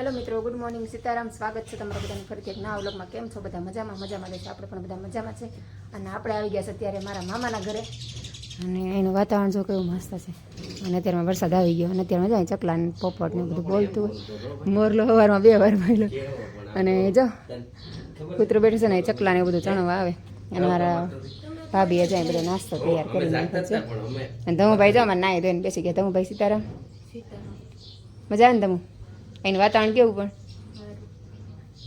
Hello મિત્રો good morning. Sitaram સ્વાગત છે તમારા બધાને ફરીથી એક નવા વ્લોગમાં. કેમ છો બધા? મજામાં? મજામાં છે આપણે પણ બધા મજામાં છે. અને આપણે આવી ગયા છે અત્યારે મારા મામાના ઘરે. અને એનું વાતાવરણ જો કેવું મસ્ત છે. અને અત્યારમાં વરસાદ આવી ગયો. અને અત્યારે મજા આવી ચકલા ને પોપટ ને બધું બોલતું મોરલો સવારમાં બે વાર મળ્યો અને જો કૂતરો બેઠું છે ને ચકલા ને બધું ચણવા આવે. અને મારા ભાભી જાય બધો નાસ્તો તૈયાર કરી નાખ્યો છે. અને ધમુભાઈ જો અમારે નાહી ધોઈને બેસી ગયા. ધમુભાઈ સીતારામ? મજા આવે ને તમુ એનું વાતાવરણ કેવું પણ?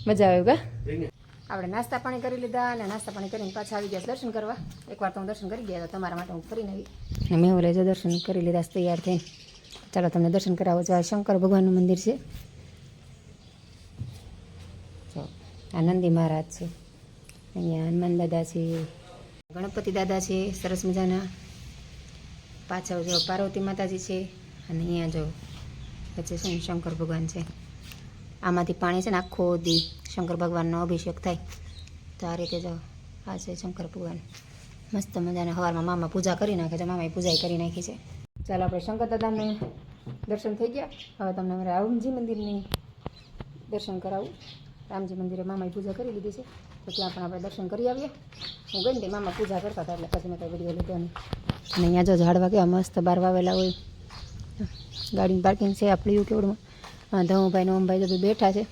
મજા આવ્યું કા? આપણે નાસ્તા પાણી કરી લીધા અને નાસ્તા પાણી કરીને પાછા આવી ગયા દર્શન કરવા. એકવાર તો હું દર્શન કરી ગયા તો તમારા માટે હું ફરીને આવી. મેં લઈ જો દર્શન કરી લીધા તૈયાર થઈને. ચાલો તમને દર્શન કરાવો જો આ શંકર ભગવાનનું મંદિર છે. જો આ નંદી મહારાજ છે. અહીંયા હનુમાન દાદા છે ગણપતિ દાદા છે સરસ મજાના. પાછળ જો પાર્વતી માતાજી છે અને અહીંયા જો વચ્ચે ને શંકર ભગવાન છે. આમાંથી પાણી છે ને આખો દી શંકર ભગવાનનો અભિષેક થાય. તો આ રીતે જો આ છે શંકર ભગવાન. મસ્ત મજાના સવારમાં મામા પૂજા કરી નાખે છે, મામાએ પૂજા કરી નાખી છે. ચાલો આપણે શંકર દાદાને દર્શન થઈ ગયા. હવે તમને મારે રામજી મંદિરની દર્શન કરાવું. રામજી મંદિરે મામાએ પૂજા કરી લીધી છે. તો ત્યાં પણ આપણે દર્શન કરી આવીએ. હું ગઈ ને મામા પૂજા કરતા હતા એટલે પછી મેં કંઈ વીડિયો લીધો નહીં. અને અહીંયા જો ઝાડવા કેવા મસ્ત બાર વાવેલા હોય. ગાડીની પાર્કિંગ છે આપણી કેવડમાં ધમુભાઈ નવમભાઈ બધું બેઠા છે.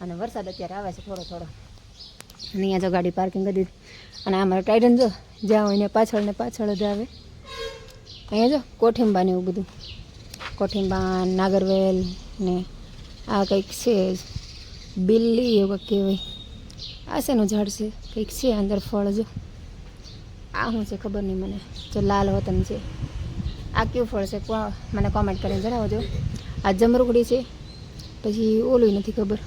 અને વરસાદ અત્યારે આવે છે થોડો થોડો. અને અહીંયા જો ગાડી પાર્કિંગ કરી દીધી અને મારે ટાઈડન જો જ્યાં હોય ને પાછળ ને પાછળ જ આવે. અહીંયા જો કોઠિંબા ને એવું બધું. કોઠિંબા, નાગરવેલ ને આ કંઈક છે. બિલ્લી એવું કહેવાય. આ શેનું ઝાડ છે? કંઈક છે અંદર ફળ જો. આ શું છે ખબર નહીં મને. જો લાલ વતન છે. આ કયું ફળ છે મને કોમેન્ટ કરીને જણાવજો. આ જમરૂકડી છે. પછી ઓલું નથી ખબર.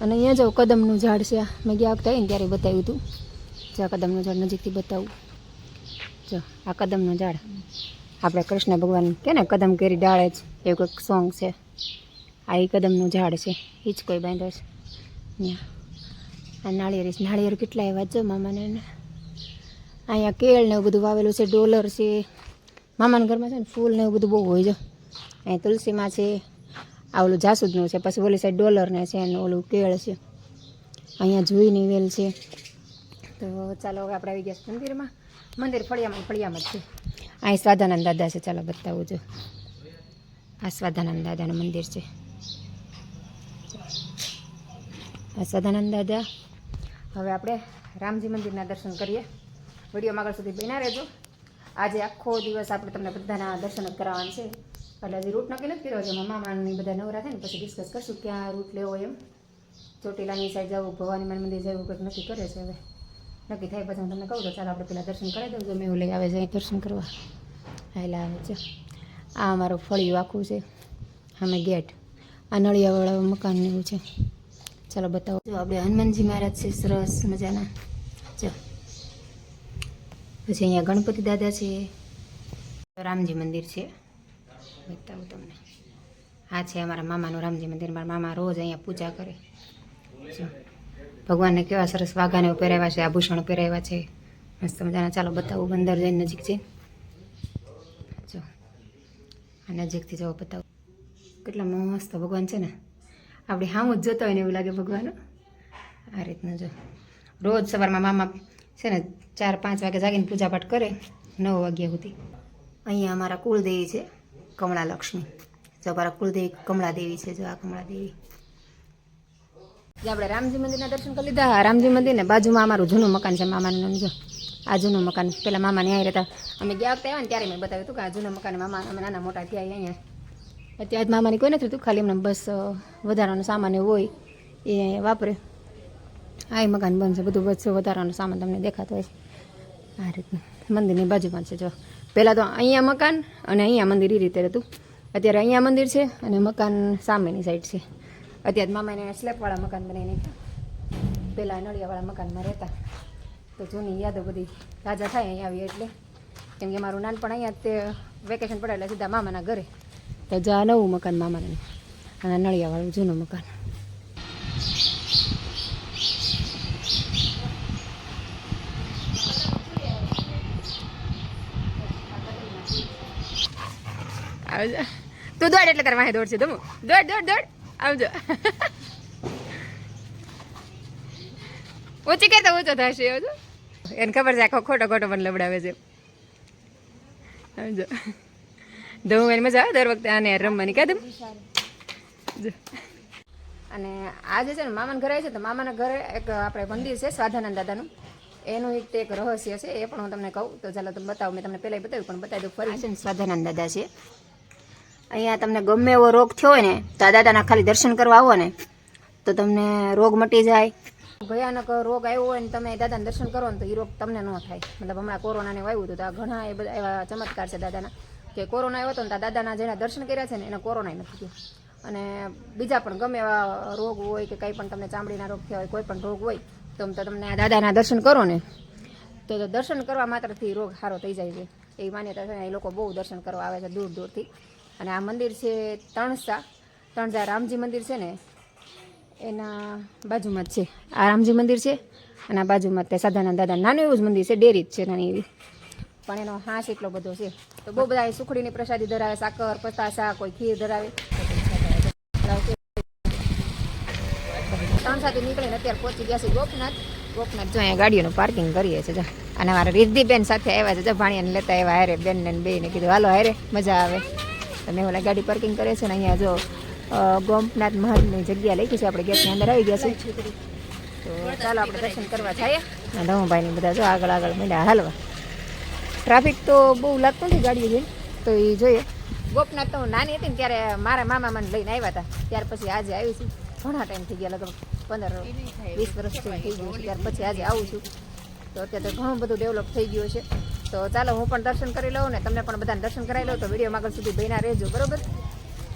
અને અહીંયા જાઓ, કદમનું ઝાડ છે આ. મેં ગયા વખતે આવીને ત્યારે બતાવ્યું હતું. જો આ કદમનું ઝાડ નજીકથી બતાવું. જો, આ કદમનું ઝાડ. આપણે કૃષ્ણ ભગવાન કે ને, કદમ કેરી ડાળે જ એવું કંઈક સોંગ છે. આ એ કદમનું ઝાડ છે. એ જ કોઈ બાંધો છે. ત્યાં આ નાળિયેર છે. નાળિયેર કેટલા એવા જો મામાને અહીંયા કેળ ને એવું બધું વાવેલું છે, ડોલર છે. મામાના ઘરમાં છે ને ફૂલ ને એવું બધું બહુ હોય છે. અહીં તુલસીમાં છે, આ ઓલું જાસૂદનું છે, પછી ઓલી સાઈડ ડોલરને છે અને ઓલું કેળ છે. અહીંયા જુઈની વેલ છે. તો ચાલો હવે આપણે આવી ગયા છીએ મંદિરમાં. મંદિર ફળિયામાં ફળિયામાં જ છે. અહીં સ્વાધાનંદ દાદા છે, ચાલો બતાવું જો. આ સ્વાદાનંદ દાદાનું મંદિર છે. આ સદાનંદ દાદા. હવે આપણે રામજી મંદિરના દર્શન કરીએ. વિડીયોમાં આગળ સુધી બન્યા રહેજો. આજે આખો દિવસ આપણે તમને બધાના દર્શન કરાવવાના છે. એટલે હજી રૂટ નક્કી નથી કર્યો છે મામાની બધા નવરા થાય ને, પછી ડિસ્કસ કરશું ક્યાં રૂટ લેવો એમ. ચોટીલાની સાઈડ જવું, ભવાની માન મંદિર જવું, કંઈક નક્કી કરે છે હવે. નક્કી થાય પછી હું તમને કહું તો ચાલો આપણે પેલા દર્શન કરાવી દઉં જો મેં લઈ આવે છે દર્શન કરવા. હાલા આવે છે. આ અમારું ફળિયું આખું છે અમે ગેટ. આ નળિયાવાળા મકાન એવું છે. ચાલો બતાવો. આપણે હનુમાનજી મહારાજ છે, સરસ મજાના. જો. પછી અહીંયા ગણપતિ દાદા છે. રામજી મંદિર છે. બતાવું તમને. આ છે અમારા મામાનું રામજી મંદિર. મારા મામા રોજ અહીંયા પૂજા કરે. ભગવાનને કેવા સરસ વાઘાને પહેરાવ્યા છે, આભૂષણો પહેરાવ્યા છે. મસ્ત મજાના. ચાલો બતાવું, બંદર જઈને નજીક છે. જો. આ નજીકથી જવો બતાવું. કેટલા મસ્ત ભગવાન છે ને. આપણે હામ જ જોતા હોય ને એવું લાગે ભગવાન. આ રીતનું જો. રોજ સવારમાં મામા છે ને ચાર, પાંચ વાગે જાગીને પૂજાપાઠ કરે, નવ વાગ્યા સુધી. અહીંયા અમારા કુળદેવી છે કમળા લક્ષ્મી જો અમારા કુળદેવી કમળાદેવી છે, જો આ કમળાદેવી. જે આપણે રામજી મંદિરના દર્શન કરી લીધા. રામજી મંદિરને બાજુમાં અમારું જૂનું મકાન છે, મામાનું જો આ જૂનું મકાન. પેલા મામા ન્યાય રહેતા. અમે ગયા વખતે આવ્યા ને ત્યારે મેં બતાવ્યું હતું કે આ જૂનું મકાન મામા, અમે નાના મોટા ત્યાં અહીંયા. અત્યારે મામાની કોઈ નથી હતું ખાલી એમને બસ વધારાનો સામાન હોય એ વાપરે. આ મકાન બનશે બધું બસ વધારાનો સામાન તમને દેખાતો હોય છે. આ રીતનું. મંદિરની બાજુમાં છે, જો. પહેલાં તો અહીંયા મકાન અને અહીંયા મંદિર એ રીતે હતું અત્યારે અહીંયા મંદિર છે અને મકાન સામેની સાઈડ છે. અત્યારે મામાને સ્લેપવાળા મકાન બનાવી પહેલાં નળિયાવાળા મકાનમાં રહેતા. તો જૂની યાદો બધી તાજા થાય અહીંયા આવીએ એટલે. કેમ કે મારું નાનપણ અહીંયા તે વેકેશન પડે એટલે સીધા મામાના ઘરે. તો જા નવું મકાન મામાને. અને નળિયાવાળું જૂનું મકાન. આવે તું દોડ એટલે તારે વાહે દોડશે. છે દોડ દોડ દોડ. આવજો. ઓછી કરતા ઓછો થશે આવજો એને ખબર છે આખો ખોટો ખોટો પણ લવડાવે છે. આવજો. ધોવું એની મજા આવે દર વખતે આને રમવાની. કાદમ જો. અને આજે છે ને મામાના ઘરે છે, તો મામાના ઘરે એક આપણે મંદિર છે, સ્વાધાનંદ દાદાનું. એનું એક તે એક રહસ્ય છે, એ પણ હું તમને કહું. તો ચાલો તમે બતાવો, મેં તમને પહેલાં બતાવ્યું, પણ બતાવી દઉં ફરી. છે ને સ્વાધાનંદ દાદા છે. અહીંયા તમને ગમે એવો રોગ થયો હોય ને, તો દાદાના ખાલી દર્શન કરવા આવો ને, તો તમને રોગ મટી જાય. ભયાનક રોગ આવ્યો હોય ને, તમે દાદાને દર્શન કરો ને, તો એ રોગ તમને ન થાય. મતલબ હમણાં કોરોનાને આવ્યું હતું, તો આ ઘણા એ બધા એવા ચમત્કાર છે દાદાના, કે કોરોના આવ્યો હતો ને દાદાના જેના દર્શન કર્યા છે ને, એને કોરોના નથી થયો. અને બીજા પણ ગમે એવા રોગ હોય કે કંઈ પણ તમને ચામડીના રોગ થયા હોય, કોઈ પણ રોગ હોય, તો તમને આ દાદાના દર્શન કરો ને, તો દર્શન કરવા માત્રથી રોગ સારો થઈ જાય છે. એ માન્યતા છે એ લોકો બહુ દર્શન કરવા આવે છે દૂર દૂરથી. અને આ મંદિર છે તણસા. તણસા રામજી મંદિર છે ને, એના બાજુમાં જ છે. આ રામજી મંદિર છે અને આ બાજુમાં તે સાધાના દાદા નાનું એવું જ મંદિર છે, ડેરી જ છે નાની એવી. પણ એનો હાંસ એટલો બધો છે. તો બહુ બધા સુખડીની પ્રસાદી ધરાવે, સાકર, પતાસા, કોઈ ખીર ધરાવે. ત્રણ સાથે નીકળીને અત્યારે પહોંચી ગયા છે ગોપનાથ. ગોપનાથ જો અહીંયા ગાડીઓનું પાર્કિંગ કરીએ છીએ અને મારા રિદ્ધિબેન સાથે આવ્યા છે, જો, ભાણિયાને લેતા આવ્યા, હારે બેન ને બે ને કીધું, હાલો, હારે, મજા આવે. અને ઓલા ગાડી પાર્કિંગ કરે છે ને અહીંયા જો ગોમનાથ મહાદેવની જગ્યા જગ્યા લખી છે, આપણે ગેટની અંદર આવી ગયા છે તો ચાલો આપણે દર્શન કરવા જઈએ. અને ધમુભાઈની બધા જો આગળ આગળ માંડ્યા હાલવા. ટ્રાફિક તો બહુ લાગતું નથી ગાડીઓ જોઈને. તો એ જોઈએ. ગોપનાથ તો હું નાની હતી ને ત્યારે મારા મામા મને લઈને આવ્યા હતા. ત્યાર પછી આજે આવી છું. ઘણા ટાઈમ થઈ ગયા, લગભગ પંદર વીસ વર્ષ જેવું થઈ ગયું ત્યાર પછી આજે આવું છું. તો અત્યારે તો ઘણું બધું ડેવલપ થઈ ગયું છે તો ચાલો હું પણ દર્શન કરી લઉં ને તમને પણ બધાને દર્શન કરાવી લઉં તો વિડીયોમાં આગળ સુધી બન્યા રહેજો, બરોબર?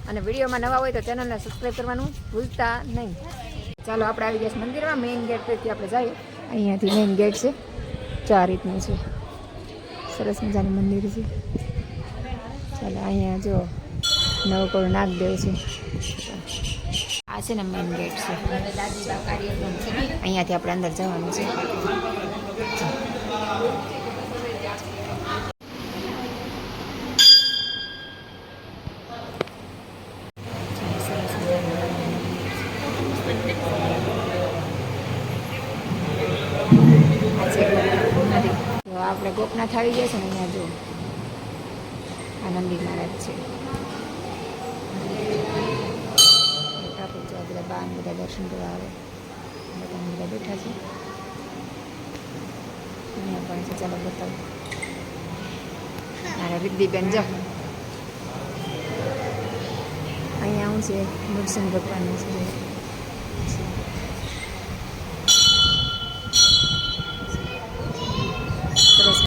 અને વિડીયોમાં નવા હોય તો ચેનલને સબસ્ક્રાઈબ કરવાનું ભૂલતા નહીં. ચાલો આપણે આવી ગયા છે મંદિરમાં મેઇન ગેટ પરથી આપણે જઈએ. અહીંયાથી મેઇન ગેટ છે. ચાર રીતનું છે. સરસ મજાનું મંદિર છે. ચાલો અહીંયા જો નવકોળ નાગદેવ છે. આ છે ને મેઇન ગેટ છે. અહીંયાથી આપણે અંદર જવાનું છે આ છે ગોપનાથ નદી. તો આપણે ગોપનાથ આવી ગયા છે ને અહીંયા જો. આનંદી મહારાજ છે. બધા બા ને બધા દર્શન કરવા આવે. બધા બધા બેઠા છે. અહીંયા પણ છે. ચાલો બતાવો. મારા રિદ્ધિબેન, જો. અહીંયા હું છે. નૃસિંહ ભગવાનનું છે સરસ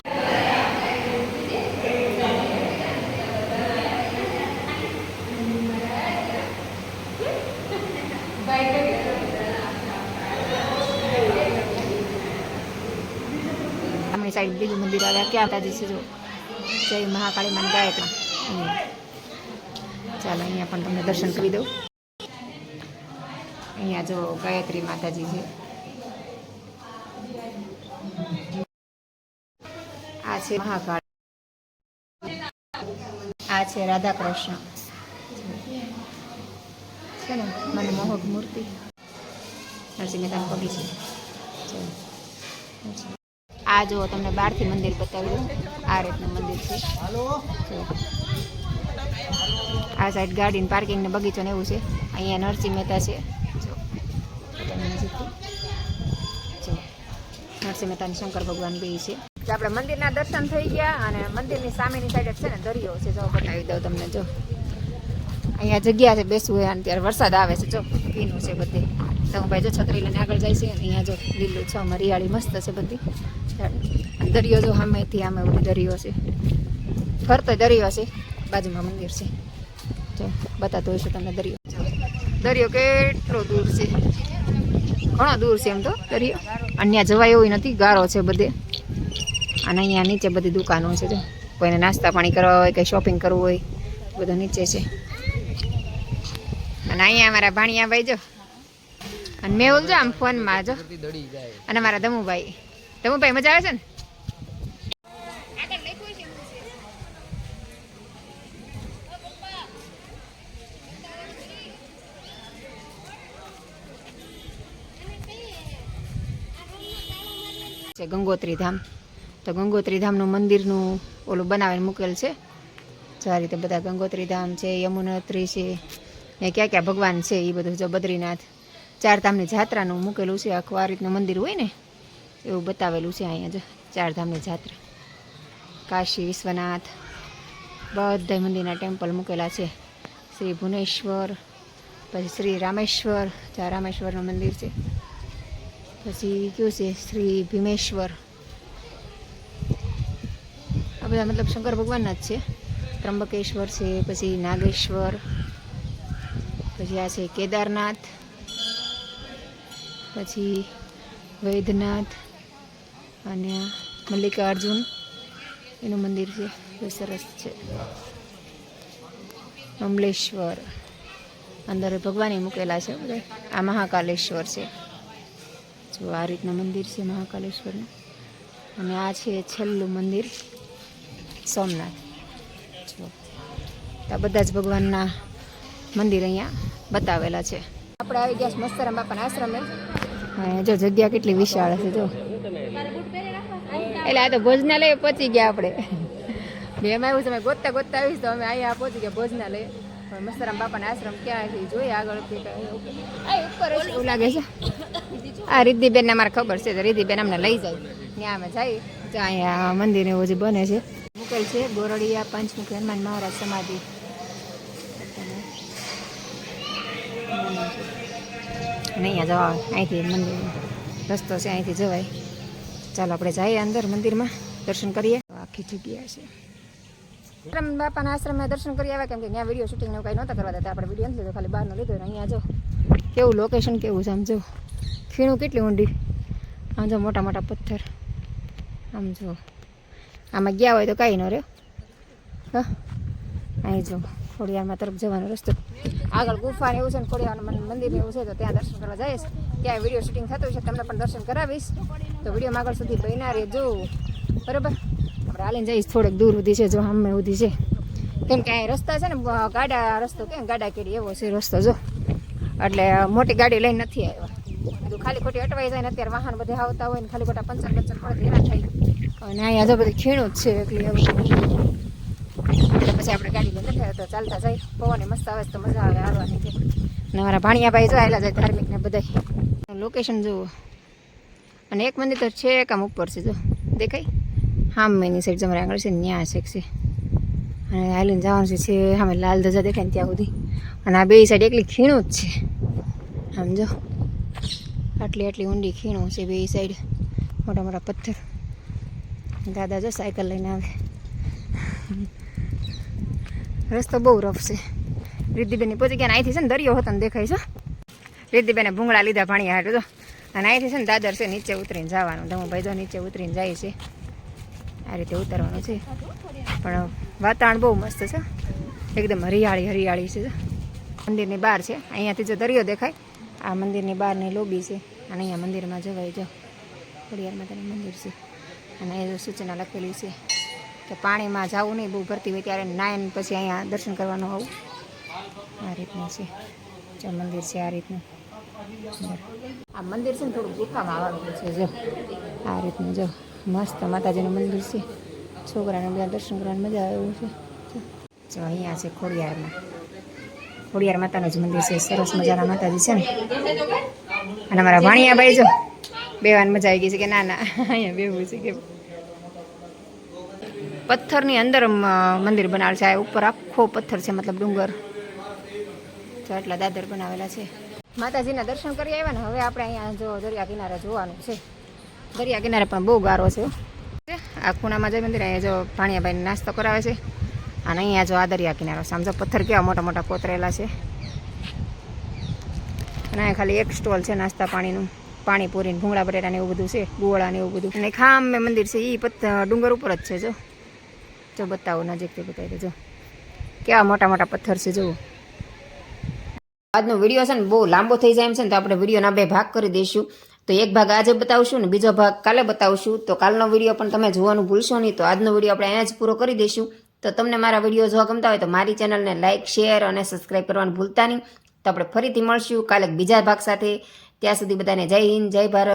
આમની સાઈડ બીજું મંદિર આવ્યા ક્યાં માતાજી છે જો? જય મહાકાળી માન ગાયત્રી. અહીંયા. ચાલો, અહીંયા પણ તમને દર્શન કરી દઉં. અહીંયા જો ગાયત્રી માતાજી છે. આ છે મહાકાળ. આ છે રાધા કૃષ્ણ છે ને? મને મોહક મૂર્તિ. નરસિંહ મહેતાનું પગી છે. આ જો તમને બહારથી મંદિર બતાવ્યું. આ રીતનું મંદિર છે. આ સાઈડ ગાર્ડન પાર્કિંગ ને બગીચો ને એવું છે. અહીંયા નરસિંહ મહેતા છે. નરસિંહ મહેતાની શંકર ભગવાન બી છે. આપણે મંદિરના દર્શન થઈ ગયા અને મંદિરની સામેની સાઈડ છે ને દરિયો છે. જો, બતાવી દઉં તમને, જો. અહીંયા જગ્યા છે બેસવું હોય, અને ત્યારે વરસાદ આવે છે. જો, ભીનું છે બધે. તો ભાઈ જો છત્રી લઈને આગળ જાય છે. અહીંયા જો લીલું છ. હરિયાળી મસ્ત છે બધી. દરિયો જો સામેથી આમે બધી દરિયો છે. ફરતો દરિયો છે, બાજુમાં મંદિર છે. જો બતાતો હોય છે તમને દરિયો. દરિયો કેટલો દૂર છે? ઘણો દૂર છે એમ તો દરિયો. અને ત્યાં જવાય એવું નથી, ગારો છે બધે. અને અહીંયા નીચે બધી દુકાનો છે જો. કોઈને નાસ્તા પાણી કરવા હોય કે શોપિંગ કરવું હોય, બધું નીચે છે. અને અહીંયા અમારા ભાણિયાભાઈ જો. અને મેં જો આમ ફોનમાં જો. અને મારા દમુભાઈ તમે ભાઈ મજા આવે છે ને? ગંગોત્રી ધામ. તો ગંગોત્રી ધામનું મંદિરનું ઓલું બનાવીને મૂકેલ છે. જો રીતે બધા ગંગોત્રી ધામ છે યમુનોત્રી છે, ને ક્યાં ક્યાં ભગવાન છે એ બધું જો બદ્રીનાથ, ચાર ધામની જાત્રાનું મૂકેલું છે. આખું આ રીતનું મંદિર હોય ને એવું બતાવેલું છે અહીંયા જ ચાર ધામની જાત્રા. કાશી વિશ્વનાથ બધા મંદિરના ટેમ્પલ મૂકેલા છે. શ્રી ભુવનેશ્વર, પછી શ્રી રામેશ્વર, જ્યાં રામેશ્વરનું મંદિર છે. પછી કયું છે? શ્રી ભીમેશ્વર. આ બધા મતલબ શંકર ભગવાનના જ છે. ત્રંબકેશ્વર છે, પછી નાગેશ્વર, પછી આ છે કેદારનાથ, પછી વૈદ્યનાથ અને મલ્લિકાર્જુન, એનું મંદિર છે બહુ સરસ છે. અમલેશ્વર, અંદર ભગવાને મૂકેલા છે, બધા. આ મહાકાલેશ્વર છે. જો આ રીતના મંદિર છે, મહાકાલેશ્વરનું. અને આ છે છેલ્લું મંદિર, સોમનાથ. જો, આ બધા જ ભગવાનના મંદિર અહીંયા બતાવેલા છે. આપણે આવી ગયા મસ્તરામ બાપાના આશ્રમે. જો જગ્યા કેટલી વિશાળ છે જો. એટલે આ તો ભોજનાલય પહોંચી ગયા આપણે. એમાં એવું છે, અમે ગોતતા ગોતતા આવીશ, તો અમે અહીંયા પહોંચી ગયા ભોજનાલય. મસ્તરામ બાપાના આશ્રમ ક્યાં છે જોઈએ આગળ ઉપર એવું. લાગે છે. આ રિદ્ધિબેન ને મારે ખબર છે, તો રિદ્ધિબેન અમને લઈ જાય. ત્યાં અમે જઈએ. તો અહીંયા મંદિર એવું જે બને છે. મુકેલ છે, ગોરડિયા, પંચમુખી, હનુમાન મહારાજ સમાધિ. અને અહીંયા જવા, અહીંથી મંદિર, રસ્તો છે, અહીંથી જવાય. ચાલો આપણે જઈએ અંદર મંદિરમાં, દર્શન કરીએ. આખી જગ્યા છે. આશ્રમ બાપાના આશ્રમમાં દર્શન કરી આવ્યા, કેમ કે ત્યાં વીડિયો શૂટિંગ એવું કાંઈ નહોતા કરવા દેતા, આપણે વીડિયો નથી લીધો, ખાલી બહારનો લીધો અહીંયા જો. કેવું લોકેશન કેવું છે આમ જો. ખીણું કેટલી ઊંડી? આમ જો મોટા મોટા પથ્થર. આમ જો. આમાં ગયા હોય તો કાંઈ ન રહ્યો. હા? અહીં જો, ખોડિયારમાં તરફ જવાનો રસ્તો. આગળ ગુફા એવું છે ને ખોડિયાર મંદિર એવું છે, તો ત્યાં દર્શન કરવા જઈશ. ત્યાં વીડિયો શૂટિંગ થતું છે તમને પણ દર્શન કરાવીશ. તો વીડિયો આગળ સુધી બન્યા રહેજો. બરાબર? આપણે હાલીને જઈશ, થોડેક દૂર સુધી છે, જો અમે સુધી છે. કેમ કે અહીં રસ્તા છે ને ગાડા રસ્તો કેમ, ગાડા કેડી એવો છે રસ્તો, જો. એટલે મોટી ગાડી લઈને નથી આવ્યા. બધું ખાલી ખોટી અટવાઈ જાય ને અત્યારે વાહન બધા આવતા હોય ને, ખાલી ખોટા પંચર પંચર પડે એના થાય. અને અહીંયા જો બધું ખીણું જ છે, એટલે એટલે પછી આપણે ગાડી લઈને તો ચાલતા જાય. પવને મસ્ત આવે તો મજા આવે છે. અને મારા ભાણિયાભાઈ જો આવેલા જાય ધાર્મિક ને બધા લોકેશન જુઓ. અને એક મંદિર તો છે કામ ઉપર છે, જો. દેખાય? હામ મેની સાઈડ તમારે આગળ છે ત્યાં છે છે. અને આઈલીને જવાનું છે સામે લાલ ધજા દેખાય ત્યાં સુધી. અને આ બે સાઈડ એકલી ખીણું જ છે. સમજો આટલી આટલી ઊંડી ખીણું છે બે સાઈડ મોટા મોટા પથ્થર. દાદા જો સાયકલ લઈને આવે. રસ્તો બહુ રફ છે. રિદ્ધિબેન પહોંચી ગયા અહીંથી છે ને દરિયો હતો ને દેખાય છે રિદ્ધિબેને ભૂંગળા લીધા ભાણિયા હાટું તો. અને અહીંથી છે ને દાદર છે નીચે ઉતરીને જવાનું. ધમુભાઈ જો નીચે ઉતરીને જાય છે. આ રીતે ઉતરવાનું છે. પણ વાતાવરણ બહુ મસ્ત છે. એકદમ હરિયાળી હરિયાળી છે. મંદિરની બહાર છે. અહીંયાથી જો દરિયો દેખાય, આ મંદિરની બહારની લોબી છે. અને અહીંયા મંદિરમાં જવાય જો. ખોડિયાર માતાનું મંદિર છે. અને જો સૂચના લખેલી છે કે પાણીમાં જવું નહીં, બહુ ભરતી હોય ત્યારે નાયન પછી અહીંયા દર્શન કરવાનું આવું. આ રીતનું છે. જો મંદિર છે આ રીતનું. આ મંદિર છે ને થોડું ગુફામાં આવેલું છે, જો. આ રીતનું જો. મસ્ત માતાજીનું મંદિર છે. છોકરાને બધા દર્શન કરવાની મજા આવે એવું છે. જો. અહીંયા છે ખોડિયારમાં. ખોડિયાર માતાનું જ મંદિર છે. સરસ મજાના માતાજી છે ને. અને અમારા ભાણિયાભાઈ જો બેવાની મજા આવી ગઈ છે કે ના ના. અહીંયા બેવું છે કે પથ્થરની અંદર મંદિર બનાવેલ છે. આ ઉપર આખો પથ્થર છે, મતલબ ડુંગર. એટલા દાદર બનાવેલા છે. માતાજીના દર્શન કરી આવ્યા ને હવે આપણે અહીંયા જો દરિયા કિનારે જોવાનું છે. દરિયા કિનારે પણ બહુ ગારો છે. આ ખૂણામાં જય મંદિર અહીંયા જો ભાણિયાભાઈને નાસ્તો કરાવે છે. અને અહીંયા જો આ દરિયા કિનારો સમજો પથ્થર કેવા મોટા મોટા કોતરેલા છે. અને ખાલી એક સ્ટોલ છે નાસ્તા પાણીનું. પાણીપુરી ભૂંગળા બટેટા ને એવું બધું છે ગોળા એવું બધું. અને ખામ મંદિર છે એ પથ્થર ડુંગર ઉપર જ છે, જો. જો બતાવો નજીકથી બતાવી દેજો કેવા મોટા મોટા પથ્થર છે, જુઓ. આજનો વીડિયો છે ને બહુ લાંબો થઈ જાય એમ છે ને તો આપણે વિડીયોના બે ભાગ કરી દઈશું. તો એક ભાગ આજે બતાવશું ને બીજો ભાગ કાલે બતાવશું. તો કાલનો વીડિયો પણ તમે જોવાનું ભૂલશો નહીં. તો આજનો વીડિયો આપણે અહીંયા જ પૂરો કરી દઈશું. તો તમને મારા વીડિયો જોવા ગમતા હોય તો મારી ચેનલને લાઇક શેર અને સબસ્ક્રાઈબ કરવાનું ભૂલતા નહીં. તો આપણે ફરીથી મળશું કાલે બીજા ભાગ સાથે. ત્યાં સુધી બધાને જય હિન્દ, જય ભારત.